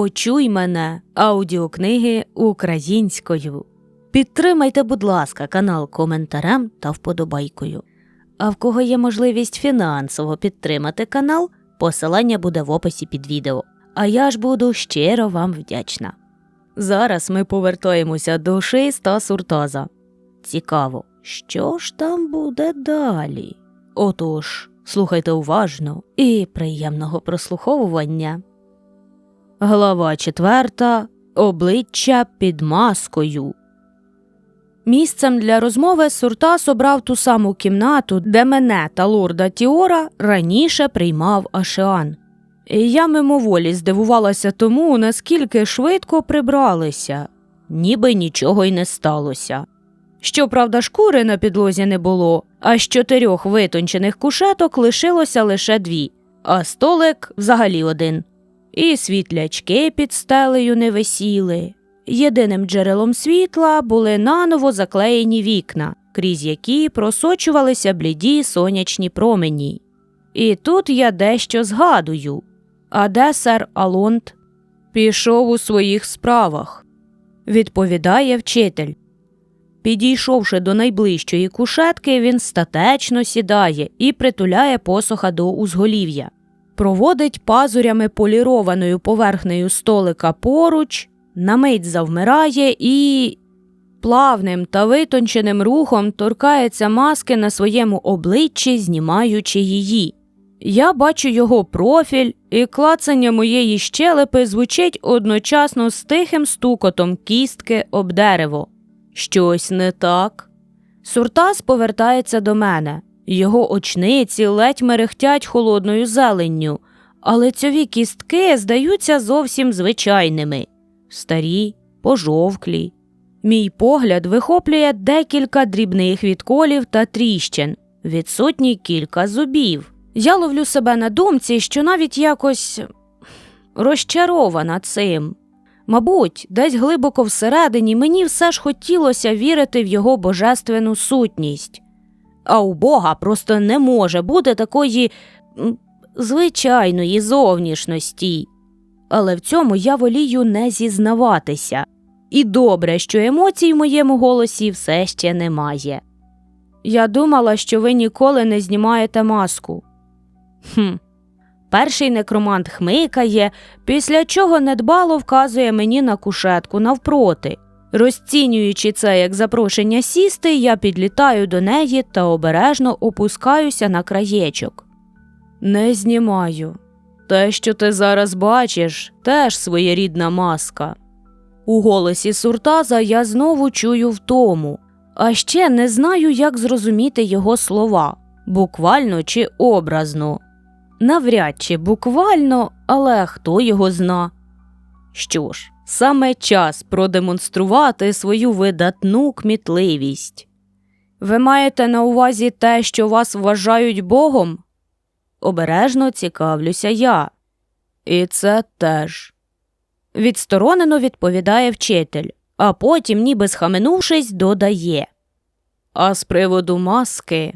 Почуй мене аудіокниги українською. Підтримайте, будь ласка, канал коментарем та вподобайкою. А в кого є можливість фінансово підтримати канал, посилання буде в описі під відео. А я ж буду щиро вам вдячна. Зараз ми повертаємося до шиста суртаза. Цікаво, що ж там буде далі? Отож, слухайте уважно і приємного прослуховування. Глава четверта. Обличчя під маскою. Місцем для розмови Суртас обрав ту саму кімнату, де мене та лорда Тіора раніше приймав Ашеан. Я мимоволі здивувалася тому, наскільки швидко прибралися, ніби нічого й не сталося. Щоправда, шкури на підлозі не було, а з чотирьох витончених кушеток лишилося лише дві, а столик взагалі один. І світлячки під стелею не висіли. Єдиним джерелом світла були наново заклеєні вікна, крізь які просочувалися бліді сонячні промені. І тут я дещо згадую. А де сер Алонт? Пішов у своїх справах, відповідає вчитель. Підійшовши до найближчої кушетки, він статечно сідає і притуляє посоха до узголів'я, проводить пазурями полірованою поверхнею столика поруч, на мить завмирає і плавним та витонченим рухом торкається маски на своєму обличчі, знімаючи її. Я бачу його профіль, і клацання моєї щелепи звучить одночасно з тихим стукотом кістки об дерево. Щось не так. Суртас повертається до мене. Його очниці ледь мерехтять холодною зеленню, але цьові кістки здаються зовсім звичайними старі, пожовклі. Мій погляд вихоплює декілька дрібних відколів та тріщин, відсутні кілька зубів. Я ловлю себе на думці, що навіть якось розчарована цим. Мабуть, десь глибоко всередині мені все ж хотілося вірити в його божественну сутність. А у Бога просто не може бути такої звичайної зовнішності. Але в цьому я волію не зізнаватися. І добре, що емоцій в моєму голосі все ще немає. Я думала, що ви ніколи не знімаєте маску. Хм. Перший некромант хмикає, після чого недбало вказує мені на кушетку навпроти. Розцінюючи це як запрошення сісти, я підлітаю до неї та обережно опускаюся на краєчок. Не знімаю. Те, що ти зараз бачиш, теж своєрідна маска. У голосі Суртаза я знову чую втому, а ще не знаю, як зрозуміти його слова буквально чи образно. Навряд чи буквально, але хто його зна. Що ж, саме час продемонструвати свою видатну кмітливість. Ви маєте на увазі те, що вас вважають Богом? Обережно цікавлюся я. І це теж. Відсторонено відповідає вчитель, а потім, ніби схаменувшись, додає. А з приводу маски.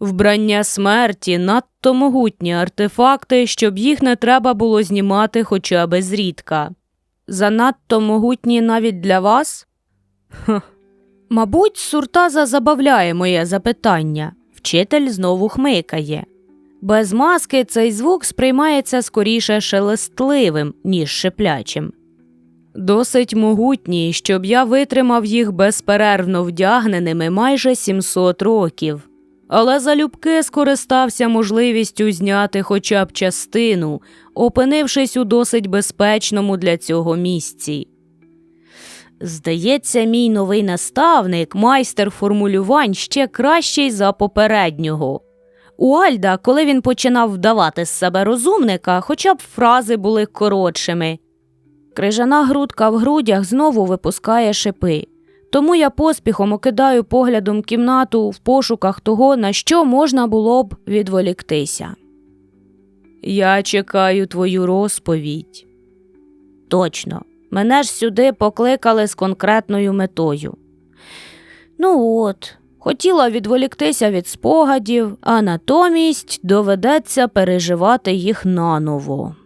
Вбрання смерті надто могутні артефакти, щоб їх не треба було знімати хоча би зрідка. Занадто могутні навіть для вас? Хм. Мабуть, Суртаза забавляє моє запитання. Вчитель знову хмикає. Без маски цей звук сприймається скоріше шелестливим, ніж шиплячим. Досить могутні, щоб я витримав їх безперервно вдягненими майже 700 років але залюбки скористався можливістю зняти хоча б частину, опинившись у досить безпечному для цього місці. Здається, мій новий наставник, майстер формулювань ще кращий за попереднього. У Альда, коли він починав вдавати з себе розумника, хоча б фрази були коротшими. Крижана грудка в грудях знову випускає шипи. Тому я поспіхом окидаю поглядом кімнату в пошуках того, на що можна було б відволіктися. Я чекаю твою розповідь. Точно, мене ж сюди покликали з конкретною метою. Ну от, хотіла відволіктися від спогадів, а натомість доведеться переживати їх наново.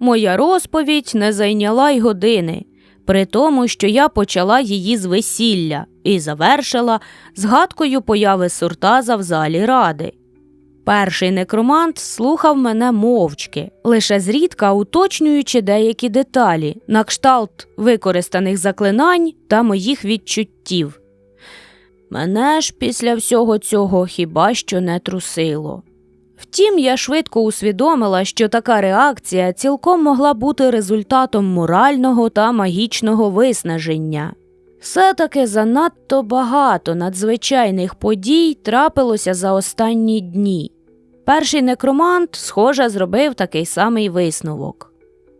Моя розповідь не зайняла й години, при тому, що я почала її з весілля і завершила згадкою появи Суртаза в залі ради. Перший некромант слухав мене мовчки, лише зрідка уточнюючи деякі деталі, на кшталт використаних заклинань та моїх відчуттів. Мене ж після всього цього хіба що не трусило. Втім, я швидко усвідомила, що така реакція цілком могла бути результатом морального та магічного виснаження. Все-таки занадто багато надзвичайних подій трапилося за останні дні. Перший некромант, схоже, зробив такий самий висновок.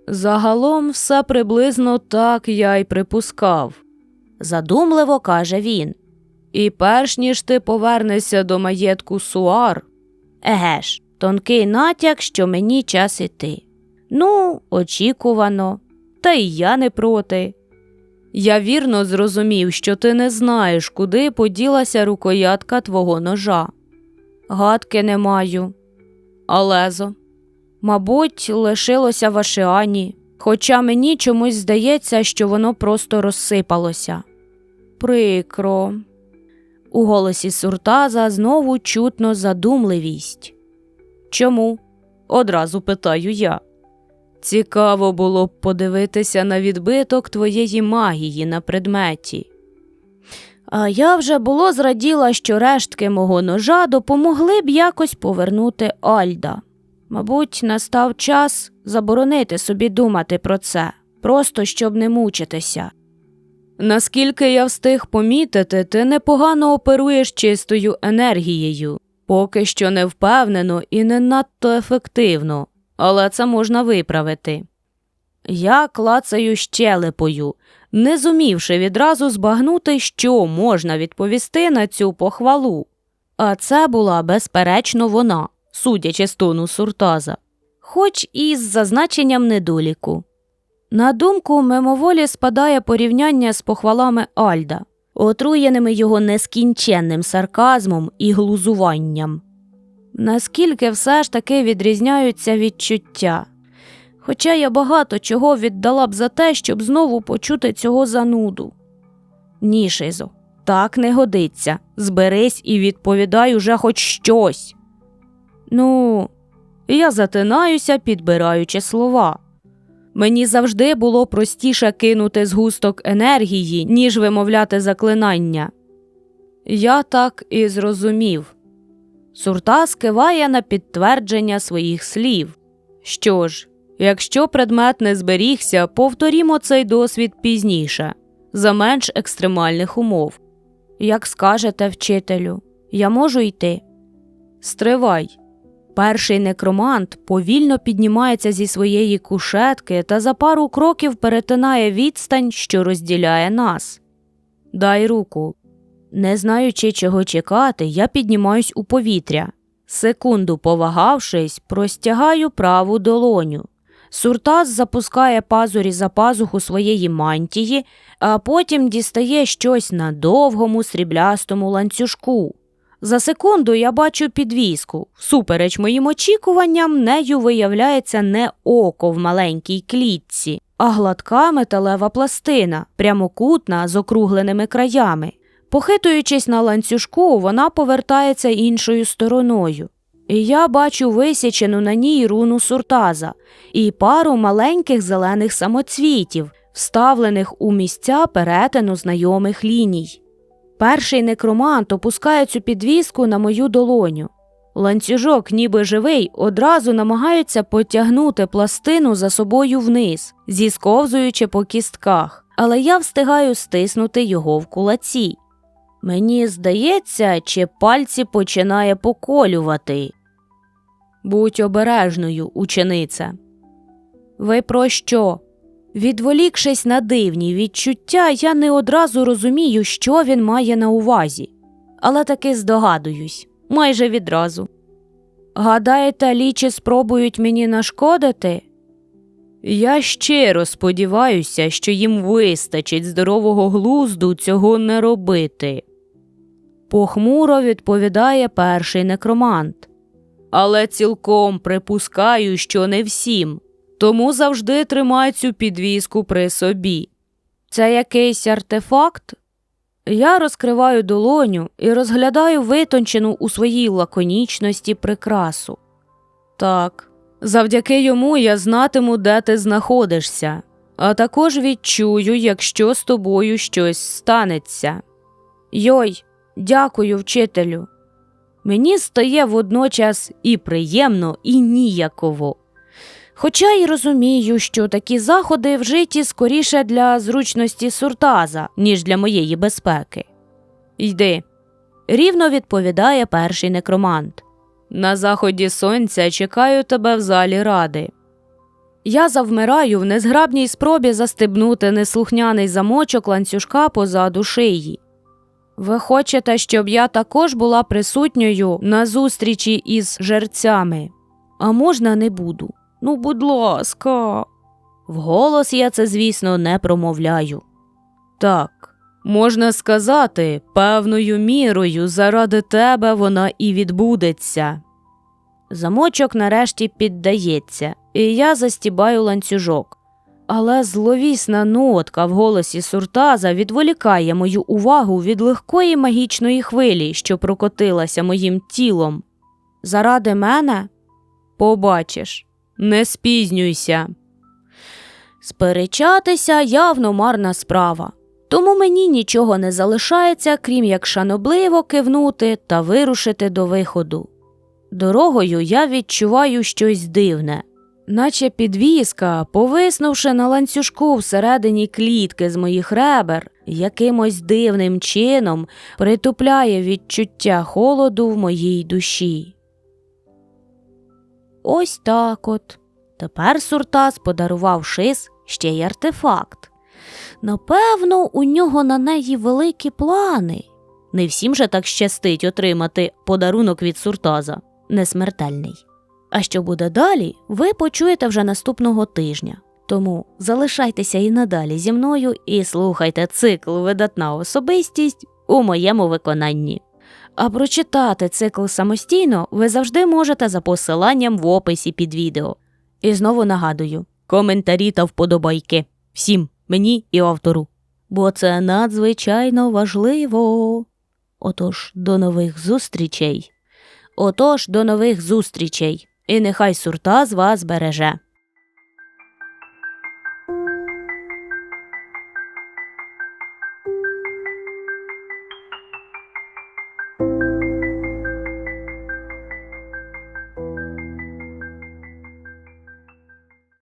Загалом все приблизно так я й припускав, задумливо каже він. І перш ніж ти повернешся до маєтку Суар. Еге ж, тонкий натяк, що мені час іти. Ну, очікувано, та й я не проти. Я вірно зрозумів, що ти не знаєш, куди поділася рукоятка твого ножа. Гадки не маю. А лезо? Мабуть, лишилося в Ашіані, хоча мені чомусь здається, що воно просто розсипалося. Прикро. У голосі Суртаза знову чутно задумливість. Чому? одразу питаю я. Цікаво було б подивитися на відбиток твоєї магії на предметі. А я вже було зраділа, що рештки мого ножа допомогли б якось повернути Альда. Мабуть, настав час заборонити собі думати про це, просто щоб не мучитися. Наскільки я встиг помітити, ти непогано оперуєш чистою енергією, поки що не впевнено і не надто ефективно, але це можна виправити. Я клацаю щелепою, не зумівши відразу збагнути, що можна відповісти на цю похвалу. А це була, безперечно, вона, судячи з тону суртаза, хоч і з зазначенням недоліку. На думку мимоволі спадає порівняння з похвалами Альда, отруєними його нескінченним сарказмом і глузуванням. Наскільки все ж таки відрізняються відчуття. Хоча я багато чого віддала б за те, щоб знову почути цього зануду. Ні, Шизо, так не годиться. Зберись і відповідай уже хоч щось. Ну, я затинаюся, підбираючи слова. Мені завжди було простіше кинути згусток енергії, ніж вимовляти заклинання. Я так і зрозумів. Суртас киває на підтвердження своїх слів. Що ж, якщо предмет не зберігся, повторімо цей досвід пізніше, за менш екстремальних умов. Як скажете, вчителю, я можу йти? Стривай. Перший некромант повільно піднімається зі своєї кушетки та за пару кроків перетинає відстань, що розділяє нас. Дай руку. Не знаючи, чого чекати, я піднімаюсь у повітря. Секунду повагавшись, простягаю праву долоню. Суртас запускає пазурі за пазуху своєї мантії, а потім дістає щось на довгому сріблястому ланцюжку. За секунду я бачу підвіску. Всупереч моїм очікуванням, нею виявляється не око в маленькій клітці, а гладка металева пластина, прямокутна з округленими краями. Похитуючись на ланцюжку, вона повертається іншою стороною. І я бачу висічену на ній руну суртаза і пару маленьких зелених самоцвітів, вставлених у місця перетину знайомих ліній. Перший некромант опускає цю підвіску на мою долоню. Ланцюжок, ніби живий, одразу намагається потягнути пластину за собою вниз, зісковзуючи по кістках, але я встигаю стиснути його в кулаці. Мені здається, чи пальці починає поколювати. Будь обережною, ученице. Ви про що? Відволікшись на дивні відчуття, я не одразу розумію, що він має на увазі, але таки здогадуюсь майже відразу. Гадаєте, лічі спробують мені нашкодити? Я щиро сподіваюся, що їм вистачить здорового глузду цього не робити. Похмуро відповідає перший некромант. Але цілком припускаю, що не всім. тому завжди тримай цю підвіску при собі. Це якийсь артефакт? Я розкриваю долоню і розглядаю витончену у своїй лаконічності прикрасу. Так, завдяки йому я знатиму, де ти знаходишся, а також відчую, якщо з тобою щось станеться. Йой, дякую, вчителю. Мені стає водночас і приємно, і ніяково. Хоча й розумію, що такі заходи вжиті скоріше для зручності суртаза, ніж для моєї безпеки. Йди, рівно відповідає перший некромант. На заході сонця чекаю тебе в залі ради. Я завмираю в незграбній спробі застебнути неслухняний замочок ланцюжка позаду шиї. Ви хочете, щоб я також була присутньою на зустрічі із жерцями? А можна не буду. Ну, будь ласка. Вголос я це, звісно, не промовляю. Так, можна сказати, певною мірою заради тебе вона і відбудеться. Замочок нарешті піддається, і я застібаю ланцюжок. Але зловісна нотка в голосі Суртаза відволікає мою увагу від легкої магічної хвилі, що прокотилася моїм тілом. Заради мене? Побачиш, не спізнюйся. Сперечатися явно марна справа, тому мені нічого не залишається, крім як шанобливо кивнути та вирушити до виходу. Дорогою я відчуваю щось дивне, наче підвіска, повиснувши на ланцюжку всередині клітки з моїх ребер, якимось дивним чином притупляє відчуття холоду в моїй душі. Ось так от. Тепер Суртас подарував шис ще й артефакт. Напевно, у нього на неї великі плани. Не всім же так щастить отримати подарунок від Суртаза, несмертельний. А що буде далі, ви почуєте вже наступного тижня. Тому залишайтеся і надалі зі мною і слухайте цикл Видатна особистість у моєму виконанні. А прочитати цикл самостійно ви завжди можете за посиланням в описі під відео. І знову нагадую: коментарі та вподобайки всім, мені і автору. Бо це надзвичайно важливо. Отож, до нових зустрічей. Отож, до нових зустрічей. І нехай сурта з вас береже.